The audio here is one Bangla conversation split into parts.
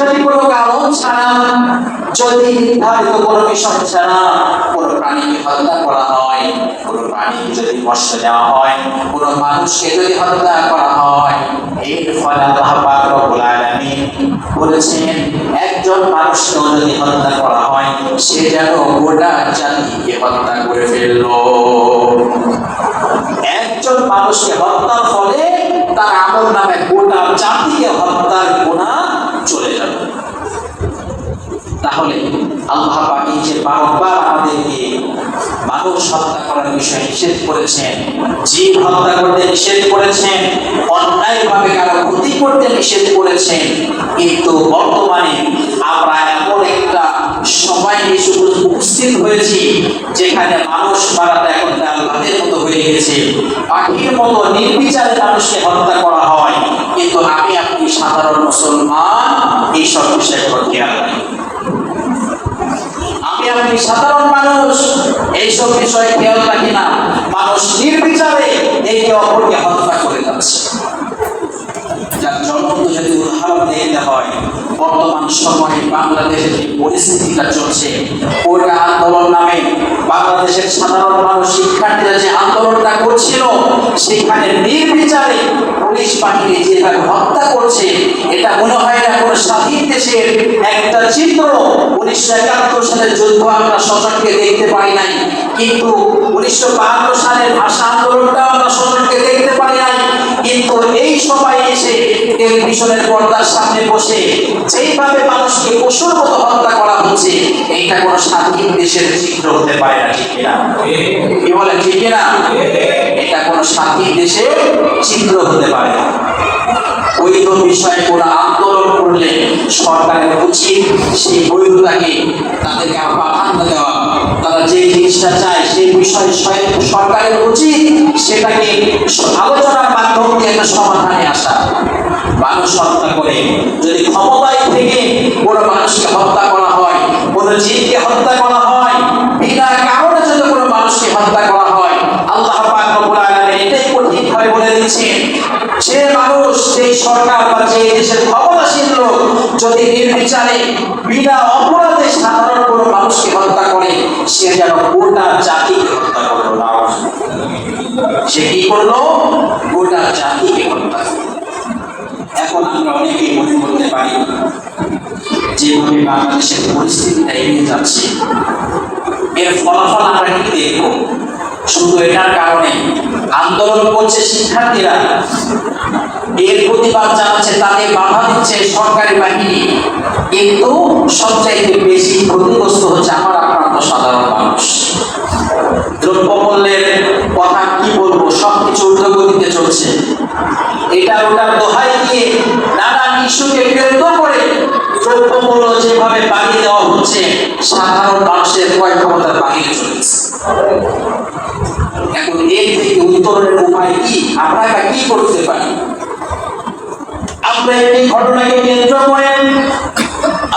যদি কোনো কারণ ছাড়া, যদি নির্ধারিত কোনো বিষয় ছাড়া কোনো প্রাণীকে হত্যা করা হয়, কোনো প্রাণীকে যদি কষ্ট দেওয়া হয়, কোনো মানুষকে যদি হত্যা করা হয়, এর ফলে আল্লাহ পাক বলেছেন, একজন মানুষকেও যদি হত্যা করা হয়, সে যেন গোটা জাতিকে হত্যা করে ফেলল। একজন মানুষকে হত্যার ফলে তার আমল নামে গোটা জাতিকে হত্যার গুণা চলে যাবে। তাহলে আল্লাহ পাকি যে বারবার আমাদেরকে মানুষ হত্যা করার বিষয়ে নিষেধ করেছেন, জীব হত্যা করতে নিষেধ করেছেন, অন্যায়ভাবে কারও ক্ষতি করতে নিষেধ করেছেন, কিন্তু বর্তমানে আমরা এমন একটা সময় এসে উপস্থিত হয়েছি, যেখানে মানুষ মারাটা এখন আল্লাহের মতো হয়ে গেছে। পাখির মতো নির্বিচারে মানুষকে হত্যা করা হয়, কিন্তু আমি আপনি সাধারণ মুসলমান এইসব বিষয়ে খেয়াল নাই আমি সাধারণ মানুষ, এইসব বিষয়ে খেয়াল রাখি না। মানুষ নির্বিচারে একে অপরকে হত্যা করে যাচ্ছে। যার জন্য যদি উদাহরণ দিতে হয়। বর্তমান সময়ে বাংলাদেশের যে পরিস্থিতিটা চলছে, ওটা আন্দোলন নামে বাংলাদেশের সাধারণ মানুষ, শিক্ষার্থীরা যে আন্দোলনটা করছিল, সেখানে নির্বিচারে পুলিশ বাহিনী যেভাবে হত্যা করছে, এটা মনে হয় না কোনো স্বাধীন দেশের একটা চিত্র। উনিশশো একাত্তর সালের যুদ্ধ আমরা সশস্ত্রকে দেখতে পাই নাই, কিন্তু উনিশশো বাহান্ন সালের ভাষা আন্দোলনটা আমরা সশস্ত্রকে দেখতে পাই নাই। এই সবাই এসে টেলিভিশনের পর্দার সামনে বসে যেইভাবে মানুষকে মতো হত্যা করা হচ্ছে, এইটা কোনো স্বাধীন দেশের চিত্র হতে পারে না, ঠিক কিনা? কি ঠিক কিনা? এটা কোনো স্বাধীন দেশের চিত্র হতে পারে না। বৈধ বিষয়ে কোনো আন্দোলন করলে সরকারের উচিত সেই বৈধতাকে তাদেরকে প্রাধান্য দেওয়া। তারা যে জিনিসটা চায় সেই বিষয়ে সরকারের উচিত সেটাকে দিয়ে একটা সমাধানে আসা। মানুষ হত্যা করে। যদি ক্ষমতায় থেকে কোনো মানুষকে হত্যা করা হয়, কোনো জীবকে হত্যা করা হয়, বিনা কারণে যদি কোনো মানুষকে হত্যা করা হয়, আল্লাহ পাক রব্বুল আলামিন বলে দিচ্ছেন, যে মানুষ সেই সরকার বা যে দেশের ক্ষমতাসীন লোক যদি নির্বিচারে, বিনা অপরাধে সাধারণ কোনো মানুষকে হত্যা করে, সে যেন গোটা জাতিকে হত্যা করল না সে কি করল? গোটা জাতিকে হত্যা এখন আমরা অনেকেই মনে করতে পারি, যেভাবে বাংলাদেশের পরিস্থিতিটা এগিয়ে যাচ্ছে, এর ফলাফল আমরা কি দেখব? শুধু এটার কারণে আন্দোলন করছে শিক্ষার্থীরা, এর প্রতিবাদ জানাচ্ছে, তাদের বাধা দিচ্ছে সরকারি বাহিনী, কিন্তু সবচাইতে বেশি ক্ষতিগ্রস্ত হচ্ছে আমার আক্রান্ত সাধারণ মানুষ। দ্রব্যমূল্যের কথা কি বলব সবকিছু ঊর্ধ্বগতিতে চলছে এটা ওটার দোহাই দিয়ে নানান ইস্যুকে কেন্দ্র করে দ্রব্যমূল্য যেভাবে বাড়িয়ে দেওয়া হচ্ছে, সাধারণ মানুষের ক্রয় ক্ষমতা বাড়িয়ে চলেছে এখন এর থেকে উত্তরণের উপায় কি? আমরা কি করতে পারি? আমরা একটি ঘটনাকে কেন্দ্র করে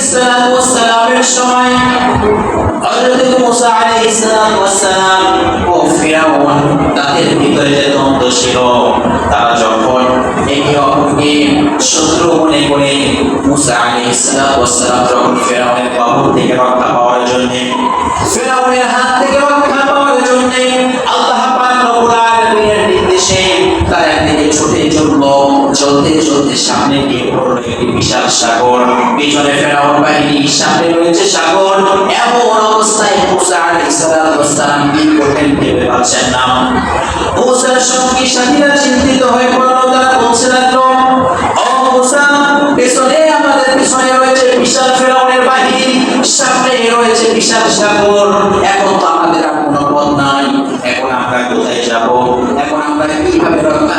আলাইহিস সালাতু ওয়াস সালামের সময় হযরত মুসা আলাইহিস সালাতু ওয়াস ও ফিরাউন তাদের ভিতরে যে দ্বন্দ্ব ছিল, তারা যখন একে অপরকে শত্রু মনে করে মুসা আলাইহিস সালাতু ওয়াস সালাম যখন ফিরাউনের কবর থেকে রক্ষা পাওয়ার জন্য, ফিরাউনের হাত থেকে রক্ষা পাওয়ার জন্য আল্লাহ পাক রব্বুল আলামিনের একটি বিশাল সাগর, পিছনে ফেরাউন বাহিনী, সামনে রয়েছে সাগর। এমন অবস্থায় মুসা আলাইহিস কি করবেন ভেবে পাচ্ছেন না। মুসার সঙ্গী সাথীরা চিন্তিত হয়ে পড়ল, তারা বলছে লাগল, ও মুসা, পেছনে আমাদের পিছনে রয়েছে বিশাল ফেরাউনের বাহিনী, সামনে রয়েছে বিশাল সাগর। এখন তো আমাদের আর কোনো পথ নাই। এখন আমরা কোথায় যাব? এখন আমরা কীভাবে রক্ষা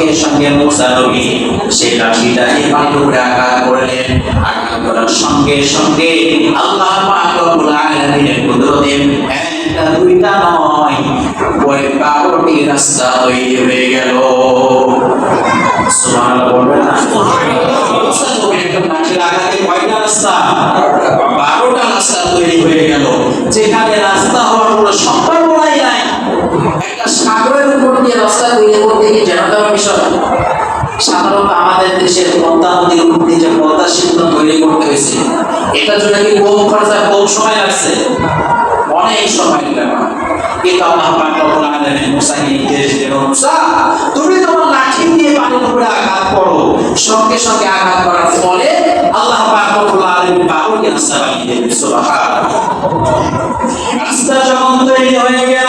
সঙ্গে সঙ্গে মুসা নবী সেই লাঠিটা এই পানির আঘাত করলেন। আঘাত করার সঙ্গে সঙ্গে আল্লাহ পাক রব্বুল আলামিনের কুদরতে একটা দুইটা নয় ওই বারোটি রাস্তা তৈরি হয়ে গেল। সুবহানাল্লাহ বলবেন না? মুসা নবী একটা লাঠির আঘাতে কয়টা রাস্তা? বারোটা রাস্তা তৈরি হয়ে গেল। যেখানে রাস্তা হওয়ার কোনো সম্ভাবনাই নাই একটা সাগরের দিয়ে তৈরি করতে যেন দেওয়ার বিষয় সাধারণত আমাদের দেশের পদ্মা নদীর উপর যে পদ্মা সেতু তৈরি করতে হয়েছে, এটা জন্য কি কম খরচা কম সময় লাগছে, অনেক সময় লাগবে কিন্তু আল্লাহ পাক নির্দেশ মুসা, তুমি তোমার লাঠি দিয়ে পানির উপরে আঘাত করো, সঙ্গে সঙ্গে আঘাত করার ফলে আল্লাহ পাক রব্বুল আলামিন রাস্তা বানিয়ে রাস্তা যখন তৈরি হয়ে গেল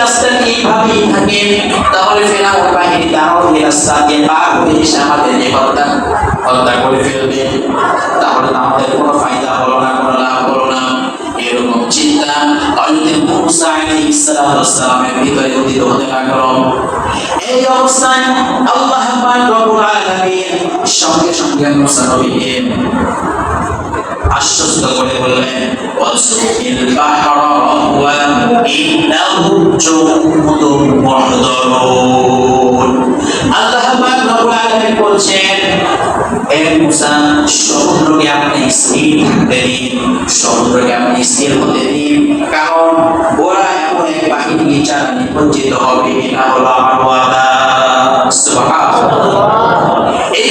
রাস্তাটি এইভাবেই থাকে তাহলে ফেরাউন বাহিনী রাস্তা দিয়ে পার হয়ে এসে আমাদেরকে হত্যা করে ফেলবে, তাহলে আমাদের কোনো ফায়দা হলো না, কোনো লাভ হলো না। এরকম চিন্তা হযরত মুসা আলাইহিস ভিতরে উদিত হতে লাগল। এই অবস্থায় আল্লাহ পাক রব্বুল আলামিন সঙ্গে সঙ্গে মুসা নবীকে আশ্বস্ত করে বললেন ওয়াসুকিল বাহরা ওয়া ইন্নাহু জুমুদুম মুহদারুন। আল্লাহ পাক রব্বুল আলামিন বলছেন হে মুসা, সমুদ্রকে আপনি স্থির থাকতে দিন, সমুদ্রকে আপনি স্থির হতে দিন, কারণ ওরা এমন এক বাহিনী যারা নিমজ্জিত হবে, এটা হলো আমার ওয়াদা। সুবহানাল্লাহ। এই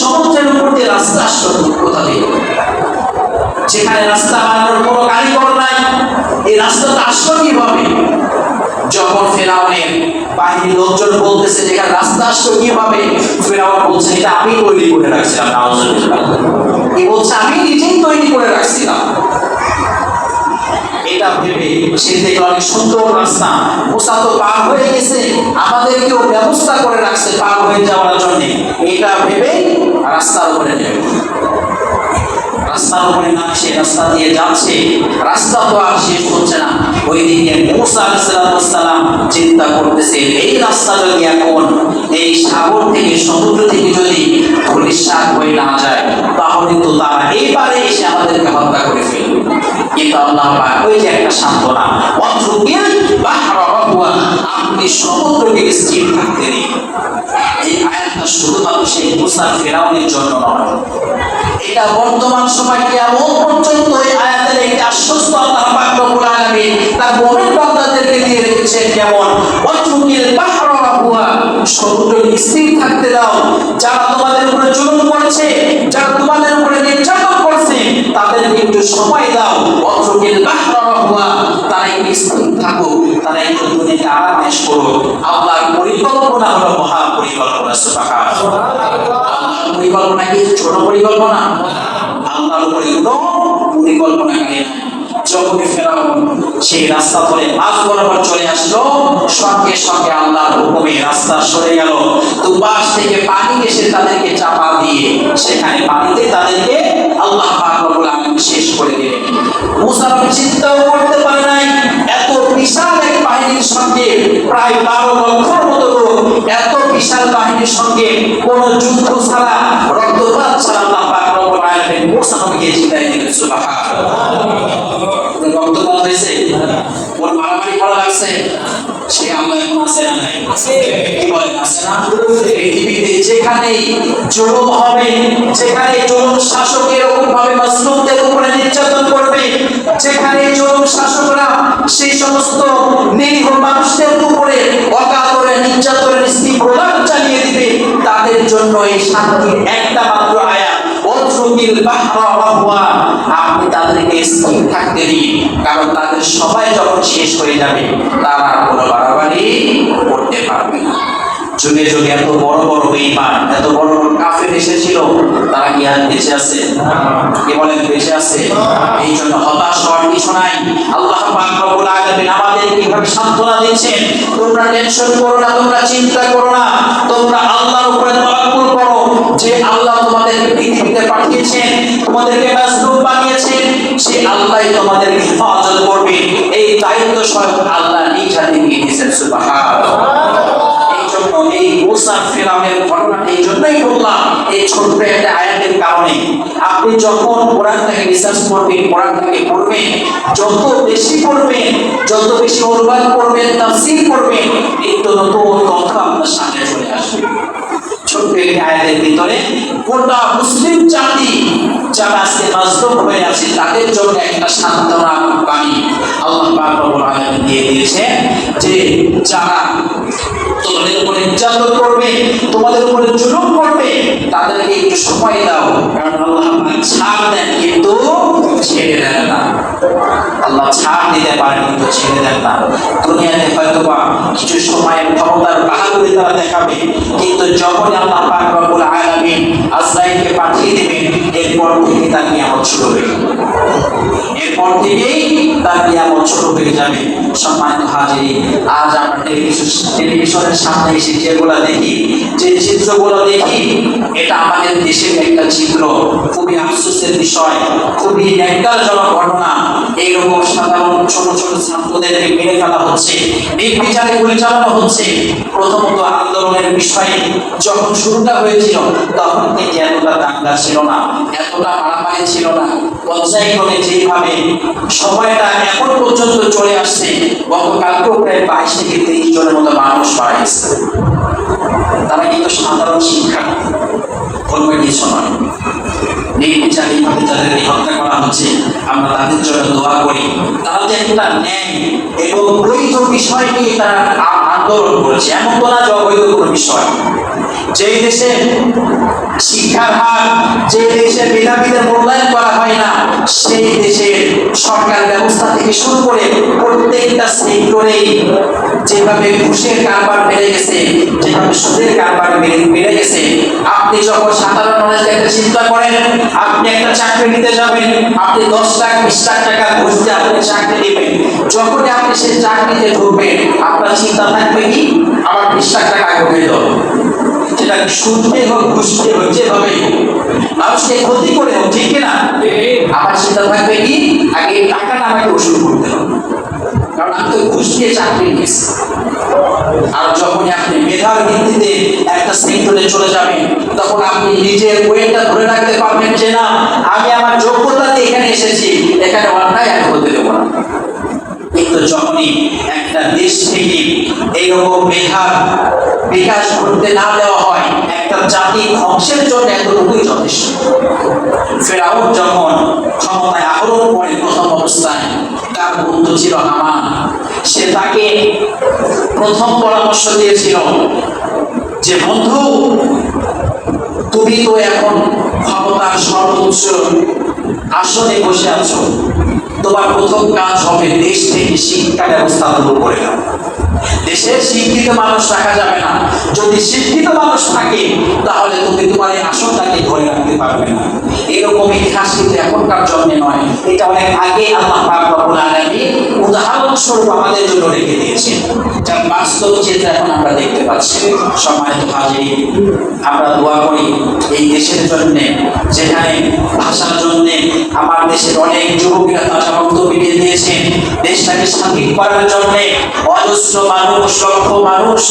সমুদ্রের উপর দিয়ে রাস্তা আসলো কোথা থেকে যেখানে রাস্তা বানানোর কোনো কারিগর নাই। এই রাস্তাটা আসলো কীভাবে? যখন ফেরাউনের বাহিনীর লোকজন বলতেছে যেখানে রাস্তা আসলো কীভাবে, ফেরাউন বলছে, এটা আমি তৈরি করে রাখছিলাম এই বলছে, আমি নিজেই তৈরি করে রাখছিলাম। এটা ভেবে সে দেখল অনেক সুন্দর রাস্তা। মুসা তো পার হয়ে গেছে, আমাদেরকেও ব্যবস্থা করে রাখছে পার হয়ে যাওয়ার জন্য। এটা ভেবে রাস্তার উপরে নেবে রাস্তার উপরে নামছে, রাস্তা দিয়ে যাচ্ছে। রাস্তা তো আর শেষ হচ্ছে না। ওইদিকে মুসা আলাইসালাম চিন্তা করতেছে, এই রাস্তা যদি এখন, এই সাগর থেকে, সমুদ্র থেকে যদি ধরিসাত হয়ে না যায়, তাহলে তো তারা এইবারে এসে আমাদেরকে হত্যা কিন্তু স্থির থাকতে এই আয়াতটা শুধুমাত্র সেই মুসা ফেরাউনের জন্য নয়। এটা বর্তমান সময় কেমন পর্যন্ত এই আয়াতের একটি আশ্বস্ত আল্লাহ পাক আলামিন তার মুমিন দিয়ে রেখেছেন যেমন ওয়াতুকিল বাহরা রাহুয়া সমুদ্রকে স্থির থাকতে দাও। যারা তোমাদের উপরে জুলুম করেছে, যারা তোমাদের উপরে নির্যাতন করছে, তাদেরকে একটু সময় দাও। ওয়াতুকিল বাহরা রাহুয়া তারা স্থির থাকুক, তারা একটু দুনিয়াতে আরাম পেশ করুক। আল্লাহর পরিকল্পনা হলো মহা পরিকল্পনা আল্লাহর পরিকল্পনা কি ছোট পরিকল্পনা? আল্লাহর উপরে কোনো পরিকল্পনাকারী নাই। যখনই ফেরাও সেই রাস্তা ধরে আজ বরাবর চলে আসলো। সঙ্গে সঙ্গে আল্লাহর হুকুমে রাস্তা সরে গেল। দুপাশ থেকে পানি এসে তাদেরকে চাপা দিয়ে সেখানে পানিতে তাদেরকে আল্লাহ শেষ করে দিলেন। মুসা চিন্তাও করতে পারে নাই। এত বিশাল এক বাহিনীর সঙ্গে, প্রায় বারো মতো এত বিশাল বাহিনীর সঙ্গে কোন যুদ্ধ ছাড়া, রক্তপাত ছাড়া দিলেন সুবহানাল্লাহ। রক্তপাত হয়েছে? ওর মারামারি করা লাগছে? সে আল্লাহ এখন আছে না নাই? কি বলেন আছে না? পৃথিবীতে জুলুম হবে যেখানে জুলুম শাসক এরকম ভাবে মাসলুমদের উপরে নির্যাতন করবে যেখানে জুলুম শাসকরা সেই সমস্ত নিরীহ মানুষদের উপরে অকাতরে নির্যাতনের স্ত্রী প্রদান চালিয়ে দিবে তাদের জন্য এই শান্তির একটা মাত্র ওয়াহুয়া আপনি তাদেরকে স্থির থাকতে দিন, কারণ তাদের সবাই যখন শেষ হয়ে যাবে, তারা কোনো বাড়াবাড়ি করতে পারবে না। যুগে যুগে এত বড় বড় বেইমান এত বড় বড় কাফের এসেছিল তারা কি আর বেঁচে আছে কে বলেন বেঁচে আছে, এই জন্য হতাশ হওয়ার কিছু নাই। আল্লাহ পাক রব্বুল আলামিন আমাদের কীভাবে সান্ত্বনা দিচ্ছেন? তোমরা টেনশন করো না, তোমরা চিন্তা করো না। তোমরা আল্লাহর উপরে তাওয়াক্কুল করো। যে আল্লাহ তোমাদেরকে পৃথিবীতে পাঠিয়েছেন, তোমাদেরকে মাসলুম বানিয়েছেন, সে আল্লাহই তোমাদেরকে হেফাজত করবে। এই দায়িত্ব স্বয়ং আল্লাহ নিজ হাতে নিয়ে নিয়েছেন, সুবহানাল্লাহ। এই মুসা ফিরাউনের ঘটনা এই জন্যই বললাম, এই ছোট্ট একটা আয়াতের কারণে। আপনি যখন কোরআনটাকে রিসার্চ করবেন কোরআনটাকে পড়বেন, যত বেশি পড়বেন, যত বেশি অনুবাদ করবেন, তাফসীর করবেন, নিত্য নতুন তথ্য আপনার সামনে চলে ছোট্ট আয়াতের ভিতরে মুসলিম জাতি যারা আজকে মাজলুম হয়ে আছে, তাদের জন্য একটা সান্ত্বনা বাণী আল্লাহ পাক রব্বুল আলামিন দিয়ে দিয়েছে যে যারা তোমাদের উপরে নির্যাতন করবে, তোমাদের উপরে জুলুম করবে, তাদেরকে একটু সময় দাও, কারণ আল্লাহ ছাড় কিন্তু ছেড়ে দেন না আল্লাহ ছাড় দিতে পারেন কিন্তু ছেড়ে দেন না। দুনিয়াতে হয়তো বা কিছু সময়ের ক্ষমতার বাহাদুরি তারা দেখাবে, কিন্তু যখন আল্লাহ পাক রব্বুল আলামিন আজরাইলকে পাঠিয়ে দিবেন, এরপর থেকে তার নিয়ামত শুরু হয়ে এরপর থেকেই তার নিয়ামত শুরু হয়ে যাবে। সম্মানিত হাজিরি আজ আমরা টেলিভিশন টেলিভিশনের সামনে এসে যেগুলো দেখি, যে চিত্রগুলো দেখি, এটা আমাদের দেশের একটা চিত্র। খুবই আফসোসের বিষয়, খুবই ন্যাক্কারজনক ঘটনা। এইরকম সাধারণ ছোট ছোট ছাত্রদেরকে মেরে ফেলা হচ্ছে। নির্বিচারে পরিচালনা হচ্ছে। প্রথমত আন্দোলনের বিষয়ে যখন শুরুটা হয়েছিল, তখন থেকে এতটা দাঙ্গা ছিল না, এতটা মারামারি ছিল না। পঞ্চায়েতনে যেভাবে সময়টা এখন পর্যন্ত চলে আসছে গতকালকেও প্রায় বাইশ থেকে তেইশ জনের মতো মানুষ মারা গেছে। তারা কিন্তু সাধারণ শিক্ষা অন্য কিছু নয়। নির্বিচারে এইভাবে যাদেরকে হত্যা করা হচ্ছে, আমরা তাদের জন্য দোয়া করি। তারা যে একটা ন্যায় এবং বৈধ বিষয় নিয়ে তারা আন্দোলন করেছে। এমন তো না যে অবৈধ কোনো বিষয়। যেই দেশে শিক্ষার হার যে দেশে মেধাবীদের মূল্যায়ন করা হয় না, সেই দেশের সরকার ব্যবস্থা থেকে শুরু করে প্রত্যেকটা সেক্টরেই যেভাবে ঘুষের কারবার বেড়ে গেছে, যেভাবে সুদের কারবার বেড়ে গেছে, আপনি যখন সাধারণ মানুষকে একটা চিন্তা করেন, আপনি একটা চাকরি নিতে যাবেন, আপনি দশ লাখ, বিশ লাখ টাকা ঘুষ দিয়ে আপনি চাকরি নেবেন। যখনই আপনি সেই চাকরিতে ঢুকবেন আপনার চিন্তা থাকবে কি? আমার বিশ লাখ টাকা আগে হয়ে যাবে? সেটা সুদে হোক ঘুষতে হোক যেভাবে মানুষকে ক্ষতি করে হোক, ঠিক না আমার চিন্তা থাকবে কি? আগে টাকাটা আমাকে উসুল করতে হবে। কারণ আমি তো ঘুষ চাকরি নিয়েছি। আর যখন আপনি ভিত্তিতে একটা সেক্টরে চলে যাবেন, তখন আপনি নিজের ওয়েটটা ধরে রাখতে পারবেন যে না, আমি আমার যোগ্যতা দিয়ে এখানে এসেছি, এখানে অন্যায় আমি দেবো না। যখনই একটা দেশ থেকে এইরকম মেধার বিকাশ করতে না দেওয়া হয়, একটা জাতি ধ্বংসের জন্য এতটুকুই যথেষ্ট। ফেরাউন যখন ক্ষমতায় আহরণ করে প্রথম অবস্থায়, তার বন্ধু ছিল হামান। সে তাকে প্রথম পরামর্শ দিয়েছিল যে, বন্ধু, তুমি তো এখন ক্ষমতার সর্বোচ্চ আসনে বসে আছো। তোমার প্রথম কাজ হবে দেশ থেকে শিক্ষা ব্যবস্থা দূর করে দাও দেশের শিক্ষিত মানুষ রাখা যাবে না। যদি শিক্ষিত মানুষ থাকে, তাহলে তুমি তোমার এই আসনটাকে ধরে রাখতে পারবে না। এরকম ইতিহাস কিন্তু এখনকার জন্মে নয়। এটা অনেক আগে আল্লাহ পাক রব্বুল আলামিন উদাহরণ স্বরূপ আমাদের জন্য রেখে দিয়েছেন। যার বাস্তব চিত্র এখন আমরা দেখতে পাচ্ছি। সম্মানিত হাজির আমরা দোয়া করি এই দেশের জন্য, যেখানে ভাষার জন্য আমার দেশের অনেক যুবকেরা তাজা রক্ত বিলিয়ে দিয়েছেন, দেশটাকে স্বাধীন করার জন্য অজস্র মানুষ লক্ষ মানুষ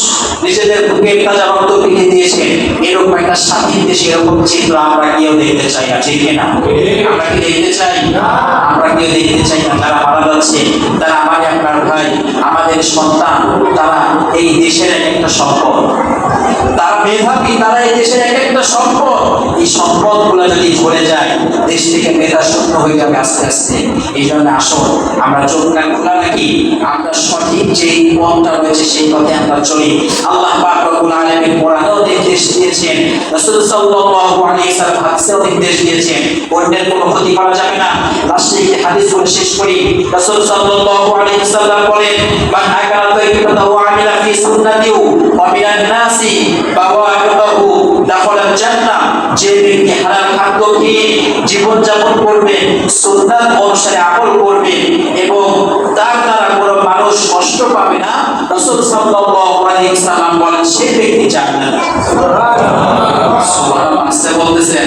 নিজেদের বুকে তাজা রক্ত বিলিয়ে দিয়েছেন, এরকম একটা স্বাধীন দেশে এরকম চিত্র আমরা কেউ দেখতে চাই না, ঠিক না আমরা কি দেখতে চাই? আমরা কেউ দেখতে চাই না তারা মারা যাচ্ছে, তারা আমার আপনার ভাই, আমাদের সন্তান, তারা এই দেশের একটা সম্পদ। তারা মেধাবী, তারা এই দেশের এক একটা সম্পদ। এই সম্পদগুলো যদি ঝরে যায়, দেশ থেকে মেধা শূন্য হয়ে যাবে আস্তে আস্তে। এই জন্য আসুন, আমরা চোখ কান খোলা রাখি, আমরা সঠিক যে পথটা রয়েছে সেই পথে আমরা চলি। আল্লাহ পাক রব্বুল আলামিন কোরআনেও নির্দেশ দিয়েছেন। রাসূল সাল্লাল্লাহু আলাইহি সাল্লাম হাদিসেও নির্দেশ দিয়েছেন, অন্যের কোনো ক্ষতি করা যাবে না। লাস্টে একটি হাদিস বলে শেষ বলেন যে ব্যক্তি হালাল খাদ্য খেয়ে জীবন যাপন করবে, সুন্নাত অনুসারে আমল করবে এবং তার দ্বারা কোনো মানুষ কষ্ট পাবে না, রসুল সাল্লাল্লাহু আলাইহি সাল্লাম বলেন, সে ব্যক্তি জান্নাত। সুবহানাল্লাহ। বলতেছেন